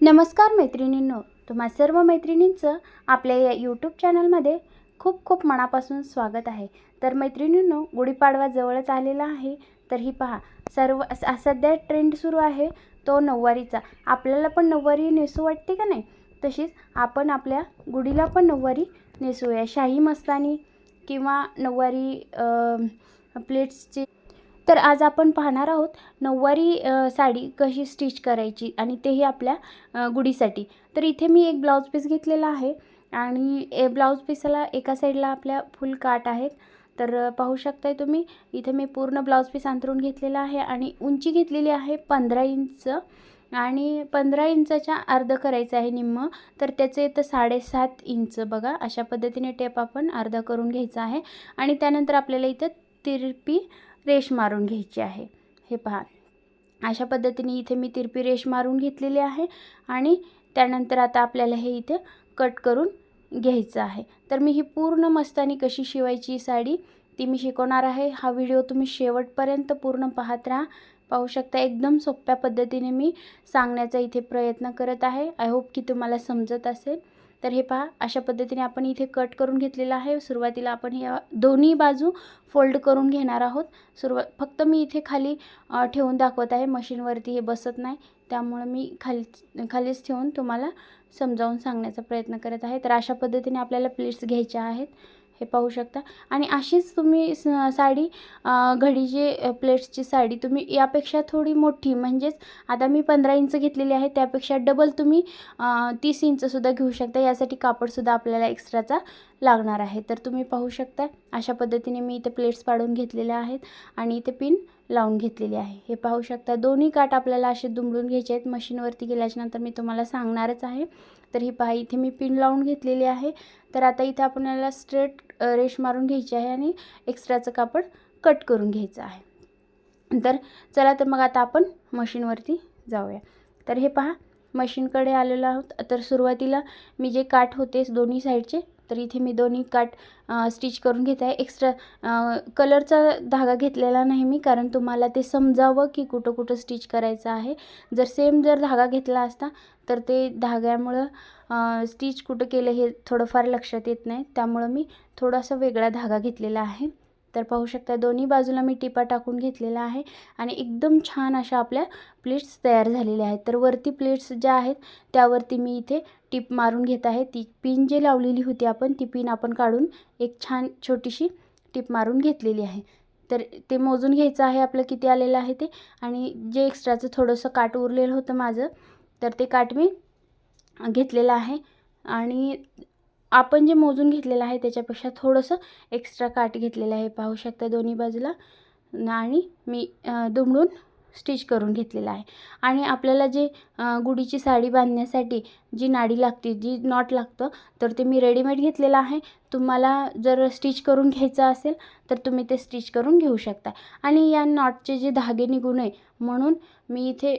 नमस्कार मैत्रिणींनो तुम्हा सर्व मैत्रिणींचं आपल्या या यूट्यूब चॅनलमध्ये खूप खूप मनापासून स्वागत आहे. तर मैत्रिणींनो गुढीपाडवा जवळच आलेला आहे. तर ही पहा सर्व सध्या ट्रेंड सुरू आहे तो नऊवारीचा. आपल्याला पण नऊवारी नेसू वाटते का नाही? तशीच आपण आपल्या गुढीला पण नऊवारी नेसूया. शाही मस्तानी किंवा नऊवारी प्लेट्सची तर आज आपण पाहणार आहोत नऊवारी साडी कशी स्टिच करायची आणि तेही आपल्या गुडीसाठी गुढीसाठी. तर इथे मी एक ब्लाऊज पीस घेतलेला आहे आणि ए ब्लाऊज पीसला एका साईडला आपल्या फुल काट आहेत. तर पाहू शकताय तुम्ही इथे मी पूर्ण ब्लाऊज पीस अंतरून घेतलेला आहे आणि उंची घेतलेली आहे पंधरा इंच आणि पंधरा इंचाच्या अर्ध करायचं आहे निम्म. तर त्याचं येतं साडेसात इंच बघा अशा पद्धतीने टेप आपण अर्धा करून घ्यायचा आहे. आणि त्यानंतर आपल्याला इथं तिरपी रेश मारून घ्यायची आहे. हे पहा. अशा पद्धतीने इथे मी तिरपी रेश मारून घेतलेली आहे आणि त्यानंतर आता आपल्याला हे इथे कट करून घ्यायचं आहे. तर मी ही पूर्ण मस्तानी कशी शिवायची साडी ती मी शिकवणार आहे. हा व्हिडिओ तुम्ही शेवटपर्यंत पूर्ण पाहत राहा. पाहू शकता एकदम सोप्या पद्धतीने मी सांगण्याचा इथे प्रयत्न करत आहे. आय होप की तुम्हाला समजत असेल. तर हे पहा अशा पद्धतीने आपण इथे कट करून घेतलेलं आहे. सुरुवातीला आपण या दोन्ही बाजू फोल्ड करून घेणार आहोत. सुरुवात फक्त मी इथे खाली ठेवून दाखवत आहे. मशीनवरती हे बसत नाही. त्यामुळं मी खाली खालीच ठेवून तुम्हाला समजावून सांगण्याचा प्रयत्न करत आहे. तर अशा पद्धतीने आपल्याला प्लेट्स घ्यायच्या आहेत. हे पाहू शकता. आणि अशीच तुम्ही स साडी घडीचे प्लेट्सची साडी तुम्ही यापेक्षा थोडी मोठी म्हणजेच आता मी पंधरा इंच घेतलेली आहे त्यापेक्षा डबल तुम्ही तीस इंचसुद्धा घेऊ शकता. यासाठी कापडसुद्धा आपल्याला एक्स्ट्राचा लागणार आहे. तर तुम्ही पाहू शकता अशा पद्धतीने मी इथे प्लेट्स पाडून घेतलेल्या आहेत आणि इथे पिन लावून घेतलेली आहे. हे पाहू शकता दोन्ही काठ आपल्याला असे दुमडून घ्यायचे आहेत. मशीनवरती गेल्याच्यानंतर मी तुम्हाला सांगणारच आहे. तर ही पहा इथे मी पिन लावून घेतलेली आहे. तर आता इथे आपल्याला स्ट्रेट रेश मारून घ्यायची आहे आणि एक्स्ट्राचं कापड कट करून घ्यायचं आहे. तर चला तर मग आता आपण मशीनवरती जाऊया. तर हे पहा मशीनकडे आलेलो आहोत. तर सुरुवातीला मी जे काठ होते दोन्ही साईडचे तर इथे मी दोन्ही काट स्टिच करून घेत. आहे एक्स्ट्रा कलरचा धागा घेतलेला नाही मी कारण तुम्हाला ते समजावं की कुठं कुठं स्टिच करायचं आहे. जर सेम जर धागा घेतला असता तर ते धाग्यामुळं स्टिच कुठं केलं हे थोडंफार लक्षात येत नाही. त्यामुळं मी थोडासा वेगळा धागा घेतलेला आहे. तर पाहू शकता दोन्ही बाजूला मी टिपा टाकून घेतलेला आहे आणि एकदम छान अशा आपल्या प्लेट्स तयार झालेल्या आहेत. तर वरती प्लेट्स ज्या आहेत त्यावरती मी इथे टिप मारून घेत आहे. ती पिन जी लावलेली होती आपण ती पिन आपण काढून एक छान छोटीशी टिप मारून घेतलेली आहे. तर ते मोजून घ्यायचं आहे आपलं किती आलेलं आहे ते. आणि जे एक्स्ट्राचं थोडंसं काट उरलेलं होतं माझं तर ते काट मी घेतलेलं आहे. आणि आपण जे मोजून घेतलेलं आहे त्याच्यापेक्षा थोडंसं एक्स्ट्रा काट घेतलेलं आहे. पाहू शकता दोन्ही बाजूला. आणि मी दुमडून स्टिच करून घेतलेला आहे. आणि आपल्याला जे गुडीची साडी बांधण्यासाठी जी नाडी लागते जी नॉट लागतं तर ते मी रेडीमेड घेतलेलं आहे. तुम्हाला जर स्टिच करून घ्यायचं असेल तर तुम्ही ते स्टिच करून घेऊ शकता. आणि या नॉटचे जे धागे निघू नये म्हणून मी इथे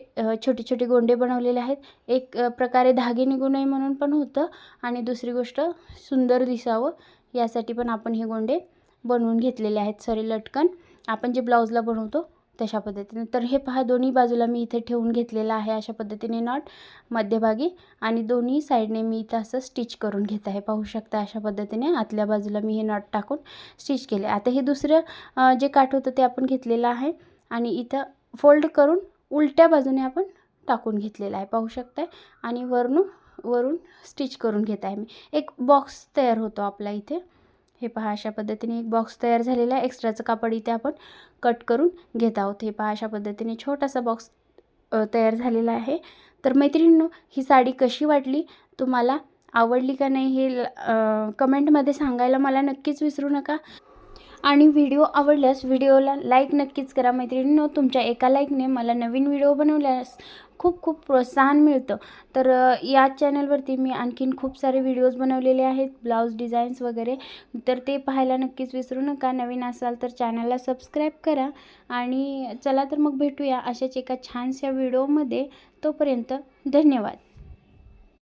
छोटे छोटे गोंडे बनवलेले आहेत. एक प्रकारे धागे निघू नये म्हणून पण होतं. आणि दुसरी गोष्ट सुंदर दिसावं यासाठी पण आपण हे गोंडे बनवून घेतलेले आहेत. सॉरी लटकन. आपण जे ब्लाऊजला बनवतो तशा पद्धतीने. तर हे पहा दोन्ही बाजूला मी इथे ठेवून घेतलेलं आहे अशा पद्धतीने नॉट मध्यभागी आणि दोन्ही साईडने मी इथं असं स्टिच करून घेत आहे. पाहू शकता अशा पद्धतीने आतल्या बाजूला मी हे नॉट टाकून स्टिच केले. आता हे दुसरं जे काठ होतं ते आपण घेतलेलं आहे आणि इथं फोल्ड करून उलट्या बाजूने आपण टाकून घेतलेलं आहे. पाहू शकताय? आणि वरून वरून स्टिच करून घेत आहे मी. एक बॉक्स तयार होतो आपला इथे. हे पहा अशा पद्धतीने एक बॉक्स तयार झालेला आहे. एक्स्ट्राचं कापड इथे आपण कट करून घेत आहोत. हे पहा अशा पद्धतीने छोटासा बॉक्स तयार झालेला आहे. तर मैत्रिणींनो ही साडी कशी वाटली? तुम्हाला आवडली का नाही हे कमेंटमध्ये सांगायला मला नक्कीच विसरू नका. आणि व्हिडिओ आवडल्यास व्हिडिओला लाईक नक्कीच करा. मैत्रिणींनो तुमच्या एका लाईकने मला नवीन व्हिडिओ बनवल्यास खूप खूप प्रोत्साहन मिळतं. तर या चॅनलवरती मी आणखीन खूप सारे व्हिडिओज बनवलेले आहेत ब्लाऊज डिझाईन्स वगैरे. तर ते पाहायला नक्कीच विसरू नका. नवीन असाल तर चॅनलला सबस्क्राईब करा आणि चला तर मग भेटूया अशाच एका छानशा व्हिडिओमध्ये. तोपर्यंत धन्यवाद.